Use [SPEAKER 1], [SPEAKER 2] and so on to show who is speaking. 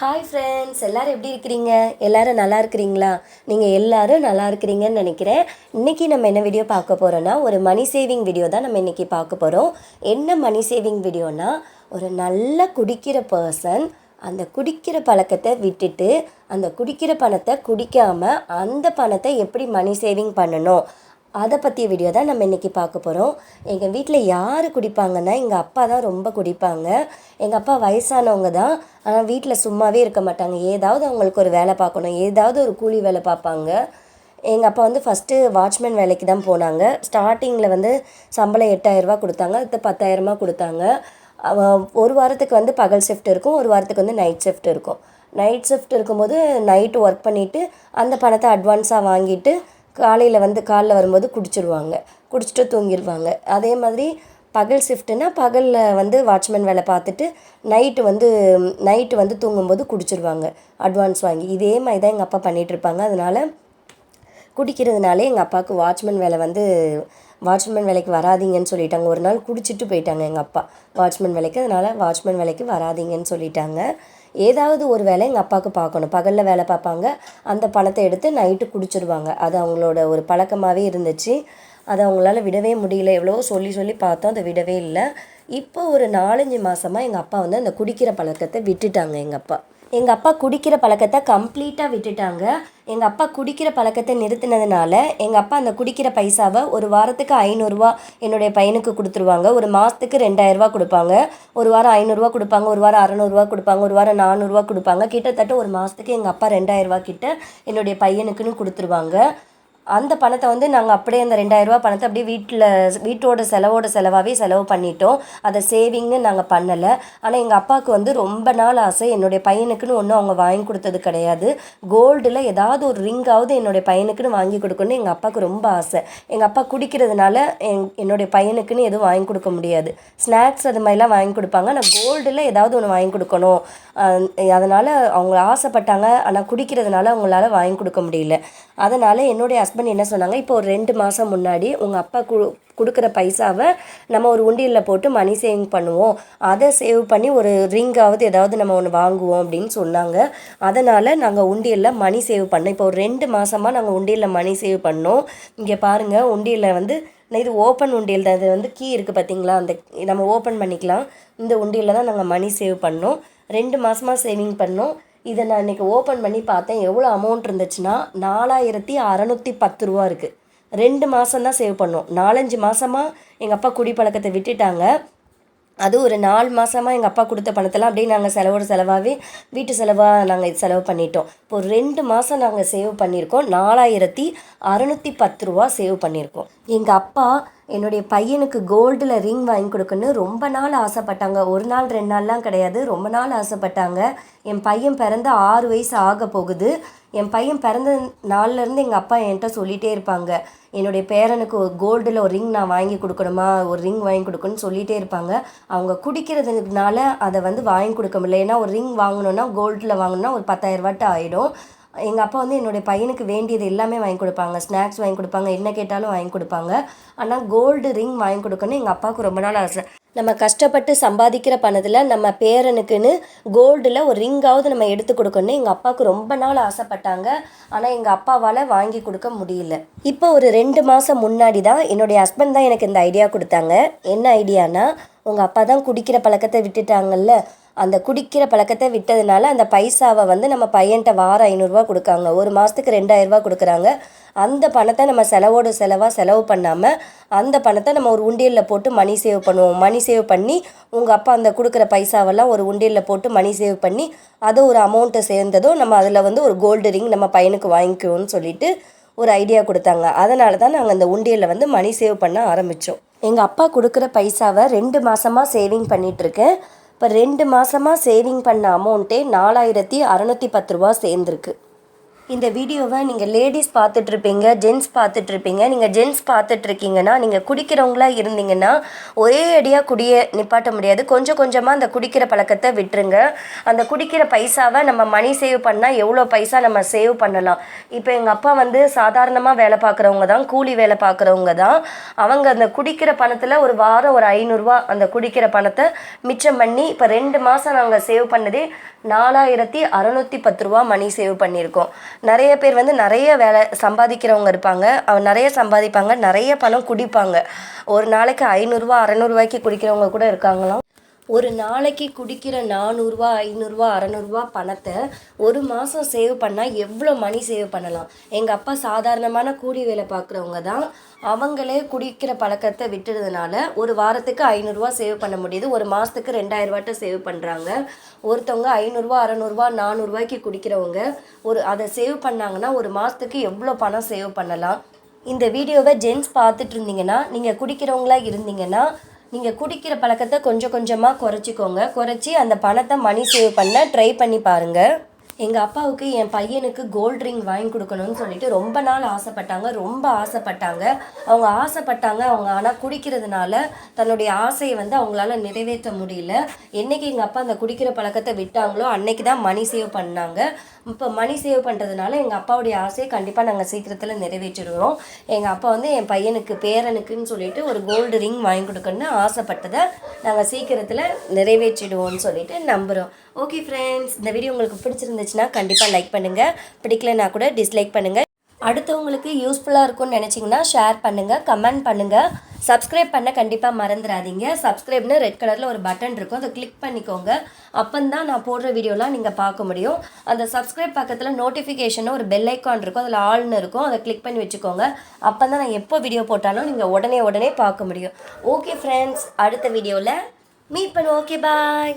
[SPEAKER 1] Hi friends எல்லோரும் எப்படி இருக்கிறீங்க? எல்லாரும் நல்லா இருக்கிறீங்களா? நீங்கள் எல்லோரும் நல்லா இருக்கிறீங்கன்னு நினைக்கிறேன். இன்றைக்கி நம்ம என்ன வீடியோ பார்க்க போகிறோன்னா ஒரு மணி சேவிங் வீடியோ தான் நம்ம இன்றைக்கி பார்க்க போகிறோம் என்ன மணி சேவிங் வீடியோனா ஒரு நல்ல குடிக்கிற பர்சன் அந்த குடிக்கிற பழக்கத்தை விட்டுட்டு அந்த குடிக்கிற பணத்தை குடிக்காமல் அந்த பணத்தை எப்படி மணி சேவிங் பண்ணணும்? அதை பற்றிய வீடியோ தான் நம்ம இன்றைக்கி பார்க்க போகிறோம் எங்கள் வீட்டில் யார் குடிப்பாங்கன்னா எங்கள் அப்பா தான் ரொம்ப குடிப்பாங்க. எங்கள் அப்பா வயசானவங்க தான். ஆனால் வீட்டில் சும்மாவே இருக்க மாட்டாங்க. ஏதாவது அவங்களுக்கு ஒரு வேலை பார்க்கணும். ஏதாவது ஒரு கூலி வேலை பார்ப்பாங்க. எங்கள் அப்பா வந்து ஃபஸ்ட்டு வாட்ச்மேன் வேலைக்கு தான் போனாங்க. ஸ்டார்டிங்கில் வந்து சம்பளம் எட்டாயிரரூபா கொடுத்தாங்க. அடுத்து பத்தாயிரமா கொடுத்தாங்க. ஒரு வாரத்துக்கு வந்து பகல் ஷிஃப்ட் இருக்கும். ஒரு வாரத்துக்கு வந்து நைட் ஷிஃப்ட் இருக்கும். நைட் ஷிஃப்ட் இருக்கும்போது நைட்டு ஒர்க் பண்ணிவிட்டு அந்த பணத்தை அட்வான்ஸாக வாங்கிட்டு காலையில் வந்து காலைல வரும்போது குடிச்சிருவாங்க. குடிச்சிட்டு தூங்கிடுவாங்க அதே மாதிரி பகல் ஷிஃப்ட்டுனா பகலில் வந்து வாட்ச்மேன் வேலை பார்த்துட்டு நைட்டு வந்து நைட்டு வந்து தூங்கும்போது குடிச்சிடுவாங்க அட்வான்ஸ் வாங்கி. இதே மாதிரி தான் எங்கள் அப்பா பண்ணிகிட்ருப்பாங்க அதனால் குடிக்கிறதுனாலே எங்கள் அப்பாவுக்கு வாட்ச்மேன் வேலை வந்து வாட்ச்மேன் வேலைக்கு வராதீங்கன்னு சொல்லிட்டாங்க. ஒரு நாள் குடிச்சிட்டு போயிட்டாங்க எங்கள் அப்பா. வாட்ச்மேன் வேலைக்கு. அதனால் வாட்ச்மேன் வேலைக்கு வராதீங்கன்னு சொல்லிட்டாங்க. ஏதாவது ஒரு வேலை எங்கள் அப்பாவுக்கு பார்க்கணும். பகலில் வேலை பார்ப்பாங்க. அந்த பணத்தை எடுத்து நைட்டு குடிச்சிருவாங்க. அது அவங்களோட ஒரு பழக்கமாகவே இருந்துச்சு. அதை அவங்களால விடவே முடியல. எவ்வளவோ சொல்லி சொல்லி பார்த்தோம். அதை விடவே இல்லை. இப்போ ஒரு நாலஞ்சு மாதமாக எங்கள் அப்பா வந்து அந்த குடிக்கிற பழக்கத்தை விட்டுட்டாங்க எங்கள் அப்பா. எங்கள் அப்பா குடிக்கிற பழக்கத்தை கம்ப்ளீட்டாக விட்டுட்டாங்க. எங்கள் அப்பா குடிக்கிற பழக்கத்தை நிறுத்தினதுனால எங்கள் அப்பா அந்த குடிக்கிற பைசாவை ஒரு வாரத்துக்கு ஐநூறுரூவா என்னுடைய பையனுக்கு கொடுத்துருவாங்க. ஒரு மாதத்துக்கு ரெண்டாயிரரூவா கொடுப்பாங்க. ஒரு வாரம் ஐநூறுரூவா கொடுப்பாங்க. ஒரு வாரம் அறநூறுவா கொடுப்பாங்க. ஒரு வாரம் நானூறுரூவா கொடுப்பாங்க. கிட்டத்தட்ட ஒரு மாதத்துக்கு எங்கள் அப்பா ரெண்டாயிரரூவா கிட்ட என்னுடைய பையனுக்குன்னு கொடுத்துருவாங்க. அந்த பணத்தை வந்து நாங்கள் அப்படியே அந்த ரெண்டாயிரரூபா பணத்தை அப்படியே வீட்டில் வீட்டோட செலவோட செலவாகவே செலவு பண்ணிட்டோம். அதை சேவிங்னு நாங்கள் பண்ணலை. ஆனால் எங்கள் அப்பாவுக்கு வந்து ரொம்ப நாள் ஆசை. என்னுடைய பையனுக்குன்னு ஒன்றும் அவங்க வாங்கி கொடுத்தது கிடையாது. கோல்டில் ஏதாவது ஒரு ரிங்காவது என்னுடைய பையனுக்குன்னு வாங்கி கொடுக்கணும்னு எங்கள் அப்பாவுக்கு ரொம்ப ஆசை. எங்கள் அப்பா குடிக்கிறதுனால என் என்னுடைய பையனுக்குன்னு எதுவும் வாங்கி கொடுக்க முடியாது. ஸ்நாக்ஸ் அது மாதிரிலாம் வாங்கி கொடுப்பாங்க. ஆனால் கோல்டில் ஏதாவது ஒன்று வாங்கி கொடுக்கணும். அதனால் அவங்க ஆசைப்பட்டாங்க. ஆனால் குடிக்கிறதுனால அவங்களால வாங்கி கொடுக்க முடியல. அதனால் என்னுடைய ஹஸ்பண்ட் என்ன சொன்னாங்க இப்போ ஒரு ரெண்டு மாதம் முன்னாடி உங்கள் அப்பா கு கொடுக்குற பைசாவை நம்ம ஒரு உண்டியலில் போட்டு மணி சேவிங் பண்ணுவோம். அதை சேவ் பண்ணி ஒரு ரிங்காவது ஏதாவது நம்ம ஒன்று வாங்குவோம் அப்படின்னு சொன்னாங்க. அதனால் நாங்கள் உண்டியலில் மணி சேவ் பண்ணோம். இப்போ ஒரு ரெண்டு மாதமாக நாங்கள் உண்டியலில் மணி சேவ் பண்ணோம். இங்கே பாருங்கள் உண்டியலில் வந்து இது ஓப்பன் உண்டியல் தான். இது வந்து கீ இருக்குது பார்த்தீங்களா அந்த நம்ம ஓப்பன் பண்ணிக்கலாம். இந்த உண்டியலில் தான் நாங்கள் மணி சேவ் பண்ணோம். ரெண்டு மாதமாக சேவிங் பண்ணோம். இதை நான் இன்றைக்கி ஓப்பன் பண்ணி பார்த்தேன். எவ்வளோ அமௌண்ட் இருந்துச்சுன்னா நாலாயிரத்தி அறநூற்றி பத்து ரூபா இருக்குது ரெண்டு மாதம் தான் சேவ் பண்ணோம். நாலஞ்சு மாதமாக எங்கள் அப்பா குடிப்பழக்கத்தை விட்டுட்டாங்க. அது ஒரு நாலு மாதமாக எங்கள் அப்பா கொடுத்த பணத்தெல்லாம் அப்படியே நாங்கள் செலவோட செலவாகவே வீட்டு செலவாக நாங்கள் இது செலவு பண்ணிட்டோம். இப்போ ரெண்டு மாதம் நாங்கள் சேவ் பண்ணியிருக்கோம். நாலாயிரத்தி அறநூற்றி பத்து ரூபா சேவ் பண்ணியிருக்கோம். எங்கள் அப்பா என்னுடைய பையனுக்கு கோல்டில் ரிங் வாங்கி கொடுக்கணும்னு ரொம்ப நாள் ஆசைப்பட்டாங்க. ஒரு நாள் ரெண்டு நாள்லாம் கிடையாது. ரொம்ப நாள் ஆசைப்பட்டாங்க. என் பையன் பிறந்த ஆறு வயசு ஆக போகுது. என் பையன் பிறந்த நாள்லேருந்து எங்கள் அப்பா என்கிட்ட சொல்லிகிட்டே இருப்பாங்க. என்னுடைய பேரனுக்கு கோல்டில் ஒரு ரிங் நான் வாங்கி கொடுக்கணுமா? ஒரு ரிங் வாங்கி கொடுக்கணும்னு சொல்லிகிட்டே இருப்பாங்க. அவங்க குடிக்கிறதுனால அதை வந்து வாங்கி கொடுக்க முடியல. ஏன்னா ஒரு ரிங் வாங்கணுன்னா கோல்டில் வாங்கணுன்னா ஒரு பத்தாயிரரூவாட்ட ஆகிடும் எங்கள் அப்பா வந்து என்னுடைய பையனுக்கு வேண்டியது எல்லாமே வாங்கி கொடுப்பாங்க. ஸ்நாக்ஸ் வாங்கி கொடுப்பாங்க. என்ன கேட்டாலும் வாங்கி கொடுப்பாங்க. ஆனால் கோல்டு ரிங் வாங்கி கொடுக்கணும்னு எங்கள் அப்பாவுக்கு ரொம்ப நாள் ஆசை. நம்ம கஷ்டப்பட்டு சம்பாதிக்கிற பணத்தில் நம்ம பேரனுக்குன்னு கோல்டில் ஒரு ரிங்காவது நம்ம எடுத்து கொடுக்கணும்னு எங்கள் அப்பாவுக்கு ரொம்ப நாள் ஆசைப்பட்டாங்க. ஆனால் எங்கள் அப்பாவால் வாங்கி கொடுக்க முடியல. இப்போ ஒரு ரெண்டு மாதம் முன்னாடி தான் என்னுடைய ஹஸ்பண்ட் தான் எனக்கு இந்த ஐடியா கொடுத்தாங்க. என்ன ஐடியானா உங்கள் அப்பா தான் குடிக்கிற பழக்கத்தை விட்டுட்டாங்கல்ல அந்த குடிக்கிற பழக்கத்தை விட்டதுனால அந்த பைசாவை வந்து நம்ம பையன்கிட்ட வாரம் ஐநூறுரூவா கொடுக்காங்க. ஒரு மாதத்துக்கு ரெண்டாயிரரூவா கொடுக்குறாங்க. அந்த பணத்தை நம்ம செலவோட செலவாக செலவு பண்ணாமல் அந்த பணத்தை நம்ம ஒரு உண்டியலில் போட்டு மணி சேவ் பண்ணுவோம். மணி சேவ் பண்ணி உங்கள் அப்பா அந்த கொடுக்குற பைசாவெல்லாம் ஒரு உண்டியலில் போட்டு மணி சேவ் பண்ணி அது ஒரு அமௌண்ட்டை சேர்ந்ததும் நம்ம அதில் வந்து ஒரு கோல்டு ரிங் நம்ம பையனுக்கு வாங்கிக்குவோம்னு சொல்லிட்டு ஒரு ஐடியா கொடுத்தாங்க. அதனால தான் நாங்கள் அந்த உண்டியலில் வந்து மணி சேவ் பண்ண ஆரம்பித்தோம் எங்கள் அப்பா கொடுக்குற பைசாவை ரெண்டு மாதமாக சேவிங் பண்ணிகிட்ருக்கேன் இப்போ ரெண்டு மாதமாக சேவிங் பண்ண அமௌண்ட்டே நாலாயிரத்தி அறநூற்றி பத்து ரூபா சேர்ந்துருக்கு. இந்த வீடியோவை நீங்கள் லேடிஸ் பார்த்துட்ருப்பீங்க ஜென்ஸ் பார்த்துட்ருப்பீங்க நீங்கள் ஜென்ஸ் பார்த்துட்ருக்கீங்கன்னா நீங்கள் குடிக்கிறவங்களா இருந்தீங்கன்னா ஒரே அடியாக குடிய நிப்பாட்ட முடியாது. கொஞ்சம் கொஞ்சமாக அந்த குடிக்கிற பழக்கத்தை விட்டுருங்க. அந்த குடிக்கிற பைசாவை நம்ம மணி சேவ் பண்ணால் எவ்வளோ பைசா நம்ம சேவ் பண்ணலாம். இப்போ எங்கள் அப்பா வந்து சாதாரணமாக வேலை பார்க்குறவங்க தான் கூலி வேலை பார்க்குறவங்க தான். அவங்க அந்த குடிக்கிற பணத்தில் ஒரு வாரம் ஒரு ஐநூறுரூவா அந்த குடிக்கிற பணத்தை மிச்சம் பண்ணி இப்போ ரெண்டு மாதம் நாங்கள் சேவ் பண்ணதே நாலாயிரத்தி அறநூற்றி பத்து ரூபா மணி சேவ் பண்ணியிருக்கோம். நிறைய பேர் வந்து நிறைய வேலை சம்பாதிக்கிறவங்க இருப்பாங்க. அவங்க நிறைய சம்பாதிப்பாங்க நிறைய பணம் குடிப்பாங்க. ஒரு நாளைக்கு ஐநூறுரூவா அறநூறுவாய்க்கு குடிக்கிறவங்க கூட இருக்காங்களாம். ஒரு நாளைக்கு குடிக்கிற நானூறுரூவா ஐநூறுரூவா அறநூறுவா பணத்தை ஒரு மாதம் சேவ் பண்ணால் எவ்வளோ மணி சேவ் பண்ணலாம்? எங்கள் அப்பா சாதாரணமான கூலி வேலை பார்க்குறவங்க தான். அவங்களே குடிக்கிற பழக்கத்தை விட்டுறதுனால ஒரு வாரத்துக்கு ஐநூறுரூவா சேவ் பண்ண முடியுது. ஒரு மாதத்துக்கு ரெண்டாயிரரூவாட்ட சேவ் பண்ணுறாங்க ஒருத்தவங்க ஐநூறுரூவா அறநூறுவா நானூறுரூவாய்க்கு குடிக்கிறவங்க ஒரு அதை சேவ் பண்ணாங்கன்னா ஒரு மாதத்துக்கு எவ்வளோ பணம் சேவ் பண்ணலாம்? இந்த வீடியோவை ஜென்ஸ் பார்த்துட்டு இருந்தீங்கன்னா நீங்கள் குடிக்கிறவங்களா இருந்தீங்கன்னா நீங்கள் குடிக்கிற பழக்கத்தை கொஞ்சம் கொஞ்சமாக குறைச்சிக்கோங்க. குறைச்சி அந்த பணத்தை மணி சேவ் பண்ண ட்ரை பண்ணி பாருங்கள் எங்கள் அப்பாவுக்கு என் பையனுக்கு கோல்ட் ரிங் வாங்கி கொடுக்கணும்னு சொல்லிட்டு ரொம்ப நாள் ஆசைப்பட்டாங்க ரொம்ப ஆசைப்பட்டாங்க. அவங்க ஆசைப்பட்டாங்க அவங்க ஆனால் குடிக்கிறதுனால தன்னுடைய ஆசையை வந்து அவங்களால நிறைவேற்ற முடியல. என்னைக்கு எங்கள் அப்பா அந்த குடிக்கிற பழக்கத்தை விட்டாங்களோ அன்னைக்கு தான் மணி சேவ் பண்ணாங்க. இப்போ மணி சேவ் பண்ணுறதுனால எங்கள் அப்பாவுடைய ஆசையை கண்டிப்பாக நாங்கள் சீக்கிரத்தில் நிறைவேற்றிடுவோம். எங்கள் அப்பா வந்து என் பையனுக்கு பேரனுக்குன்னு சொல்லிட்டு ஒரு கோல்டு ரிங் வாங்கி கொடுக்கணும்னு ஆசைப்பட்டதை நாங்கள் சீக்கிரத்தில் நிறைவேற்றிடுவோம்னு சொல்லிட்டு நம்புகிறோம் ஓகே ஃப்ரெண்ட்ஸ் இந்த வீடியோ உங்களுக்கு பிடிச்சிருந்துச்சுன்னா கண்டிப்பாக லைக் பண்ணுங்கள் பிடிக்கலனா கூட டிஸ்லைக் பண்ணுங்கள் அடுத்தவங்களுக்கு யூஸ்ஃபுல்லாக இருக்கும்னு நினச்சிங்கன்னா ஷேர் பண்ணுங்கள் கமெண்ட் பண்ணுங்கள் சப்ஸ்கிரைப் பண்ண கண்டிப்பாக மறந்துடாதீங்க. சப்ஸ்கிரைப்னு ரெட் கலரில் ஒரு பட்டன் இருக்கும். அதை கிளிக் பண்ணிக்கோங்க. அப்போந்தான் நான் போடுற வீடியோலாம் நீங்கள் பார்க்க முடியும். அந்த சப்ஸ்கிரைப் பக்கத்தில் நோட்டிஃபிகேஷனும் ஒரு பெல் ஐக்கான் இருக்கும். அதில் ஆள்னு இருக்கும். அதை கிளிக் பண்ணி வச்சுக்கோங்க. அப்போ தான் நான் எப்போ வீடியோ போட்டாலும் நீங்கள் உடனே உடனே பார்க்க முடியும். ஓகே ஃப்ரெண்ட்ஸ் அடுத்த வீடியோவில் மீட் பண்ணுவோம். Okay bye